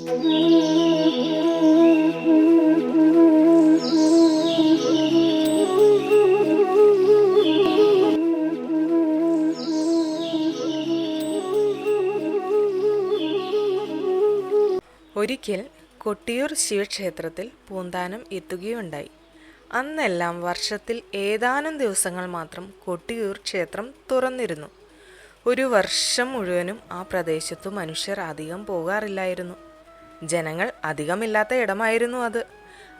ഒരിക്കൽ കൊട്ടിയൂർ ശിവക്ഷേത്രത്തിൽ പൂന്താനം എത്തുകയുണ്ടായി. അന്നെല്ലാം വർഷത്തിൽ ഏതാനും ദിവസങ്ങൾ മാത്രം കൊട്ടിയൂർ ക്ഷേത്രം തുറന്നിരുന്നു. ഒരു വർഷം മുഴുവനും ആ പ്രദേശത്തു മനുഷ്യർ അധികം പോകാറില്ലായിരുന്നു. ജനങ്ങൾ അധികമില്ലാത്ത ഇടമായിരുന്നു അത്.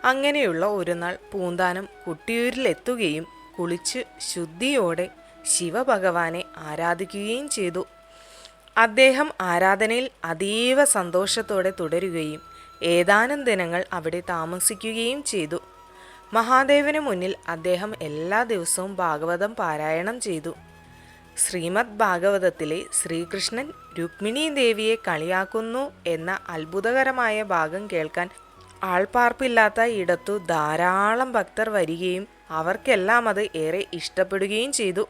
അങ്ങനെയുള്ള ഒരു നാൾ പൂന്താനം കുട്ടിയൂരിലെത്തുകയും കുളിച്ച് ശുദ്ധിയോടെ ശിവഭഗവാനെ ആരാധിക്കുകയും ചെയ്തു. അദ്ദേഹം ആരാധനയിൽ അതീവ സന്തോഷത്തോടെ തുടരുകയും ഏതാനും ദിനങ്ങൾ അവിടെ താമസിക്കുകയും ചെയ്തു. മഹാദേവന് മുന്നിൽ അദ്ദേഹം എല്ലാ ദിവസവും ഭാഗവതം പാരായണം ചെയ്തു. ശ്രീമദ് ഭാഗവതത്തിലെ ശ്രീകൃഷ്ണൻ രുക്മിണി ദേവിയെ കളിയാക്കുന്നു എന്ന അത്ഭുതകരമായ ഭാഗം കേൾക്കാൻ ആൾപ്പാർപ്പില്ലാത്ത ഇടത്തു ധാരാളം ഭക്തർ വരികയും അവർക്കെല്ലാം അത് ഏറെ ഇഷ്ടപ്പെടുകയും ചെയ്തു.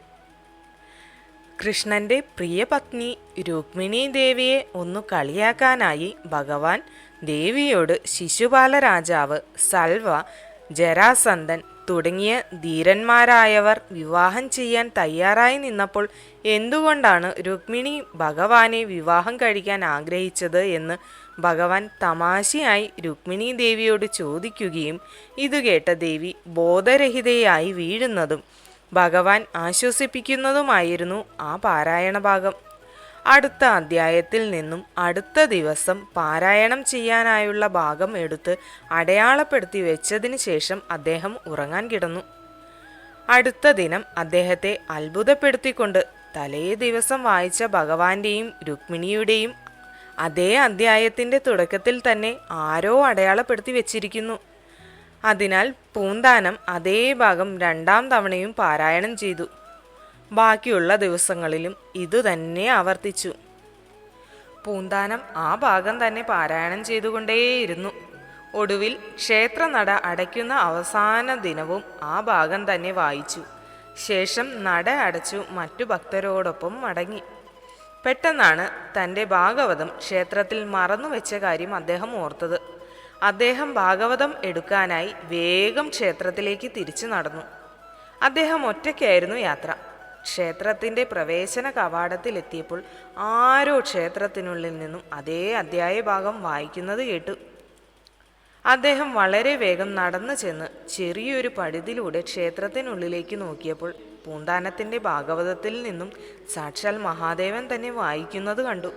കൃഷ്ണന്റെ പ്രിയ പത്നി രുക്മിണി ദേവിയെ ഒന്ന് കളിയാക്കാനായി ഭഗവാൻ ദേവിയോട് ശിശുപാല രാജാവ് സൽവ ജരാസന്ധൻ തുടങ്ങിയ ധീരന്മാരായവർ വിവാഹം ചെയ്യാൻ തയ്യാറായി നിന്നപ്പോൾ എന്തുകൊണ്ടാണ് രുക്മിണി ഭഗവാനെ വിവാഹം കഴിക്കാൻ ആഗ്രഹിച്ചത് എന്ന് ഭഗവാൻ തമാശയായി രുക്മിണി ദേവിയോട് ചോദിക്കുകയും ഇത് കേട്ട ദേവി ബോധരഹിതയായി വീഴുന്നതും ഭഗവാൻ ആശ്വസിപ്പിക്കുന്നതുമായിരുന്നു ആ പാരായണ ഭാഗം. അടുത്ത അധ്യായത്തിൽ നിന്നും അടുത്ത ദിവസം പാരായണം ചെയ്യാനായുള്ള ഭാഗം എടുത്ത് അടയാളപ്പെടുത്തി വെച്ചതിന് ശേഷം അദ്ദേഹം ഉറങ്ങാൻ കിടന്നു. അടുത്ത ദിനം അദ്ദേഹത്തെ അത്ഭുതപ്പെടുത്തിക്കൊണ്ട് തലേ ദിവസം വായിച്ച ഭഗവാന്റെയും രുക്മിണിയുടെയും അതേ അധ്യായത്തിന്റെ തുടക്കത്തിൽ തന്നെ ആരോ അടയാളപ്പെടുത്തി വെച്ചിരിക്കുന്നു. അതിനാൽ പൂന്താനം അതേ ഭാഗം രണ്ടാം തവണയും പാരായണം ചെയ്തു. ബാക്കിയുള്ള ദിവസങ്ങളിലും ഇതുതന്നെ ആവർത്തിച്ചു. പൂന്താനം ആ ഭാഗം തന്നെ പാരായണം ചെയ്തുകൊണ്ടേയിരുന്നു. ഒടുവിൽ ക്ഷേത്രനട അടയ്ക്കുന്ന അവസാന ദിനവും ആ ഭാഗം തന്നെ വായിച്ചു. ശേഷം നട അടച്ചു മറ്റു ഭക്തരോടൊപ്പം മടങ്ങി. പെട്ടെന്നാണ് തന്റെ ഭാഗവതം ക്ഷേത്രത്തിൽ മറന്നു വെച്ച കാര്യം അദ്ദേഹം ഓർത്തത്. അദ്ദേഹം ഭാഗവതം എടുക്കാനായി വേഗം ക്ഷേത്രത്തിലേക്ക് തിരിച്ചു നടന്നു. അദ്ദേഹം ഒറ്റയ്ക്കായിരുന്നു യാത്ര. ക്ഷേത്രത്തിന്റെ പ്രവേശന കവാടത്തിലെത്തിയപ്പോൾ ആരോ ക്ഷേത്രത്തിനുള്ളിൽ നിന്നും അതേ അധ്യായ ഭാഗം വായിക്കുന്നത് കേട്ടു. അദ്ദേഹം വളരെ വേഗം നടന്നു ചെന്ന് ചെറിയൊരു പഴുതിലൂടെ ക്ഷേത്രത്തിനുള്ളിലേക്ക് നോക്കിയപ്പോൾ പൂന്താനത്തിന്റെ ഭാഗവതത്തിൽ നിന്നും സാക്ഷാൽ മഹാദേവൻ തന്നെ വായിക്കുന്നത് കണ്ടു.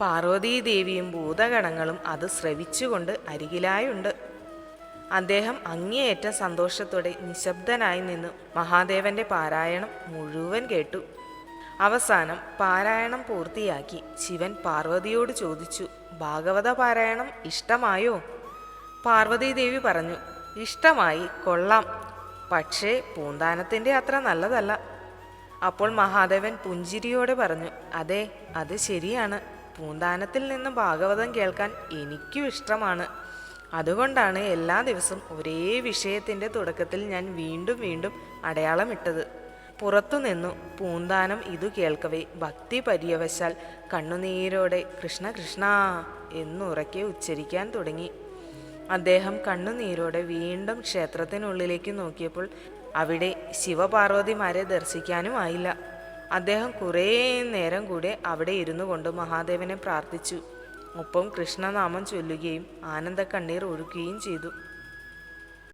പാർവതീദേവിയും ഭൂതഗണങ്ങളും അത് ശ്രവിച്ചുകൊണ്ട് അരികിലായുണ്ട്. അദ്ദേഹം അങ്ങേയറ്റം സന്തോഷത്തോടെ നിശബ്ദനായി നിന്ന് മഹാദേവന്റെ പാരായണം മുഴുവൻ കേട്ടു. അവസാനം പാരായണം പൂർത്തിയാക്കി ശിവൻ പാർവതിയോട് ചോദിച്ചു ഭാഗവത പാരായണം ഇഷ്ടമായോ? പാർവതീദേവി പറഞ്ഞു ഇഷ്ടമായി കൊള്ളാം. പക്ഷേ പൂന്താനത്തിന്റെ അത്ര നല്ലതല്ല. അപ്പോൾ മഹാദേവൻ പുഞ്ചിരിയോടെ പറഞ്ഞു അതെ അത് ശരിയാണ്. പൂന്താനത്തിൽ നിന്ന് ഭാഗവതം കേൾക്കാൻ എനിക്കും ഇഷ്ടമാണ്. അതുകൊണ്ടാണ് എല്ലാ ദിവസവും ഒരേ വിഷയത്തിന്റെ തുടക്കത്തിൽ ഞാൻ വീണ്ടും വീണ്ടും അടയാളമിട്ടത്. പുറത്തുനിന്നു പൂന്താനം ഇതു കേൾക്കവേ ഭക്തി പര്യവശാൽ കണ്ണുനീരോടെ കൃഷ്ണ കൃഷ്ണ എന്നുറക്കെ ഉച്ചരിക്കാൻ തുടങ്ങി. അദ്ദേഹം കണ്ണുനീരോടെ വീണ്ടും ക്ഷേത്രത്തിനുള്ളിലേക്ക് നോക്കിയപ്പോൾ അവിടെ ശിവപാർവതിമാരെ ദർശിക്കാനും ആയില്ല. അദ്ദേഹം കുറേ നേരം കൂടെ അവിടെ ഇരുന്നു കൊണ്ട് മഹാദേവനെ പ്രാർത്ഥിച്ചു. ഒപ്പം കൃഷ്ണനാമം ചൊല്ലുകയും ആനന്ദക്കണ്ണീർ ഒഴുക്കുകയും ചെയ്തു.